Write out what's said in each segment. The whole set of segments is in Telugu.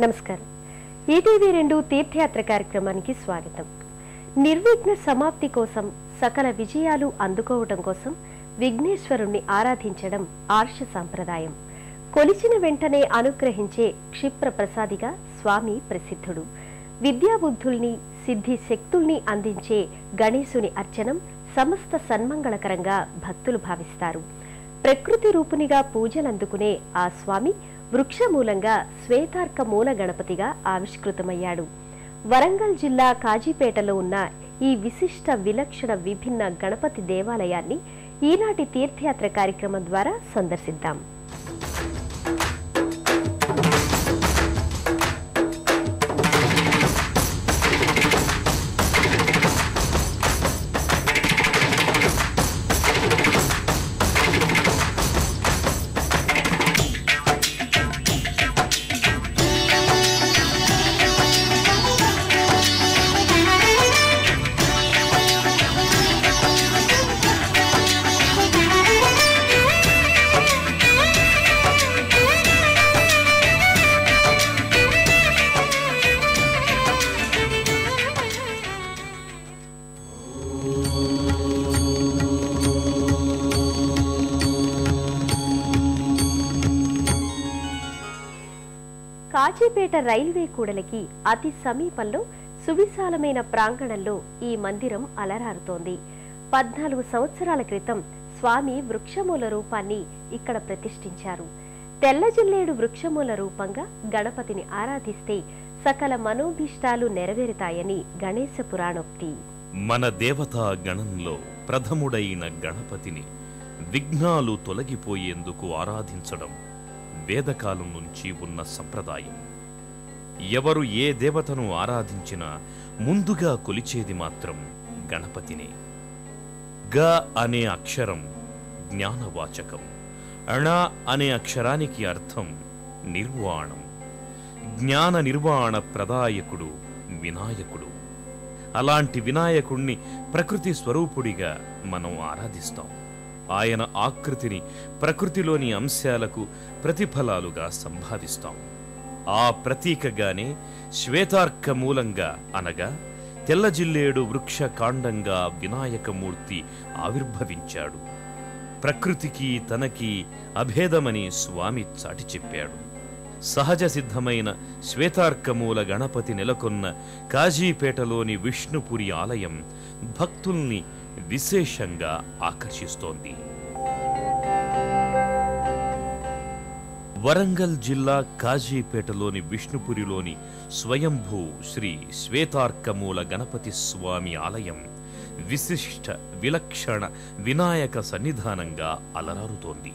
నమస్కారం. ఈటీవీ రెండు తీర్థయాత్ర కార్యక్రమానికి స్వాగతం. నిర్విఘ్న సమాప్తి కోసం సకల విజయాలు అందుకోవటం కోసం విఘ్నేశ్వరుణ్ణి ఆరాధించడం ఆర్ష సాంప్రదాయం. కొలిచిన వెంటనే అనుగ్రహించే క్షిప్ర ప్రసాదిగా స్వామి ప్రసిద్ధుడు. విద్యాబుద్ధుల్ని సిద్ధి శక్తుల్ని అందించే గణేశుని అర్చనం సమస్త సన్మంగళకరంగా భక్తులు భావిస్తారు. ప్రకృతి రూపునిగా పూజలందుకునే ఆ స్వామి వృక్షమూలంగా శ్వేతార్క మూల గణపతిగా ఆవిష్కృతమయ్యాడు. వరంగల్ జిల్లా కాజీపేటలో ఉన్న ఈ విశిష్ట విలక్షణ విభిన్న గణపతి దేవాలయాన్ని ఈనాటి తీర్థయాత్ర కార్యక్రమం ద్వారా సందర్శిద్దాం. కాజీపేట రైల్వే కూడలికి అతి సమీపంలో సువిశాలమైన ప్రాంగణంలో ఈ మందిరం అలరారుతోంది. పద్నాలుగు సంవత్సరాల క్రితం స్వామి వృక్షమూల రూపాన్ని ఇక్కడ ప్రతిష్ఠించారు. తెల్లజిల్లేడు వృక్షమూల రూపంగా గణపతిని ఆరాధిస్తే సకల మనోభీష్టాలు నెరవేరుతాయని గణేశ పురాణోక్తి. మన దేవతా గణంలో ప్రథముడైన గణపతిని విఘ్నాలు తొలగిపోయేందుకు ఆరాధించడం వేదకాలం నుంచి ఉన్న సంప్రదాయం. ఎవరు ఏ దేవతను ఆరాధించినా ముందుగా కొలిచేది మాత్రం గణపతినే. గ అనే అక్షరం జ్ఞానవాచకం. అణ అనే అక్షరానికి అర్థం నిర్వాణం. జ్ఞాన నిర్వాణ ప్రదాయకుడు వినాయకుడు. అలాంటి వినాయకుణ్ణి ప్రకృతి స్వరూపుడిగా మనం ఆరాధిస్తాం. ఆయన ఆకృతిని ప్రకృతిలోని అంశాలకు ప్రతిఫలాలుగా సంభావిస్తాం. ఆ ప్రతీకగానే శ్వేతార్క మూలంగా అనగా తెల్లజిల్లేడు వృక్ష కాండంగా వినాయకమూర్తి ఆవిర్భవించాడు. ప్రకృతికి తనకి అభేదమని స్వామి చాటి చెప్పాడు. సహజ సిద్ధమైన శ్వేతార్కమూల గణపతి నెలకొన్న కాజీపేటలోని విష్ణుపురి ఆలయం భక్తుల్ని విశేషంగా ఆకర్షిస్తోంది. వరంగల్ జిల్లా కాజీపేటలోని విష్ణుపురిలోని స్వయంభూ శ్రీ శ్వేతార్కమూల గణపతి స్వామి ఆలయం విశిష్ట విలక్షణ వినాయక సన్నిధానంగా అలరారుతోంది.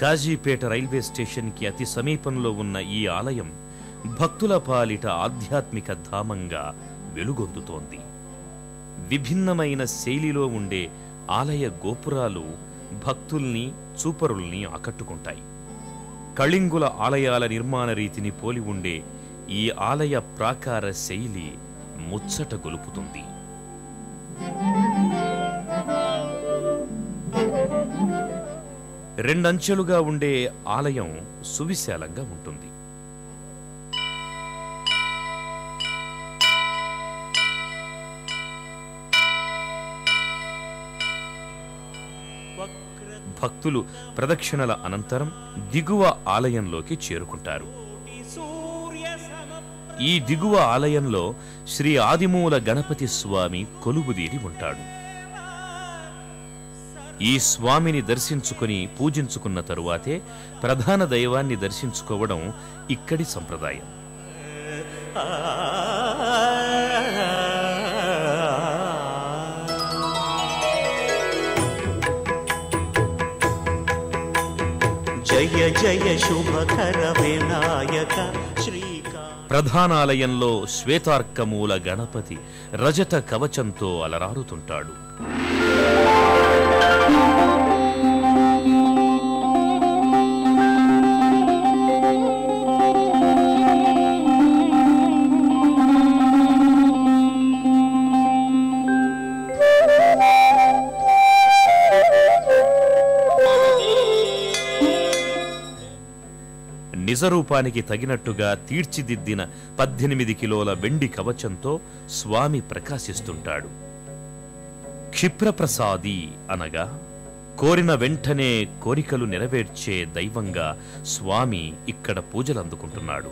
కాజీపేట రైల్వే స్టేషన్కి అతి సమీపంలో ఉన్న ఈ ఆలయం భక్తుల పాలిట ఆధ్యాత్మిక ధామంగా వెలుగొందుతోంది. విభిన్నమైన శైలిలో ఉండే ఆలయ గోపురాలు భక్తుల్ని చూపరుల్ని ఆకట్టుకుంటాయి. కళింగుల ఆలయాల నిర్మాణ రీతిని పోలి ఉండే ఈ ఆలయ ప్రాకార శైలి ముచ్చట గొలుపుతుంది. రెండంచెలుగా ఉండే ఆలయం సువిశాలంగా ఉంటుంది. భక్తులు ప్రదక్షిణల అనంతరం దిగువ ఆలయంలోకి చేరుకుంటారు. ఈ దిగువ ఆలయంలో శ్రీ ఆదిమూల గణపతి స్వామి కొలువుదీరి ఉంటాడు. ఈ స్వామిని దర్శించుకుని పూజించుకున్న తరువాతే ప్రధాన దైవాన్ని దర్శించుకోవడం ఇక్కడి సంప్రదాయం. జయ జయ శుభకర వినాయక ప్రధానాలయంలో శ్వేతార్కమూల గణపతి రజత కవచంతో అలరారుతుంటాడు. నిజరూపానికి తగినట్టుగా తీర్చిదిద్దిన పద్దెనిమిది కిలోల వెండి కవచంతో స్వామి ప్రకాశిస్తుంటాడు. క్షిప్రప్రసాది అనగా కోరిన వెంటనే కోరికలు నెరవేర్చే దైవంగా స్వామి ఇక్కడ పూజలందుకుంటున్నాడు.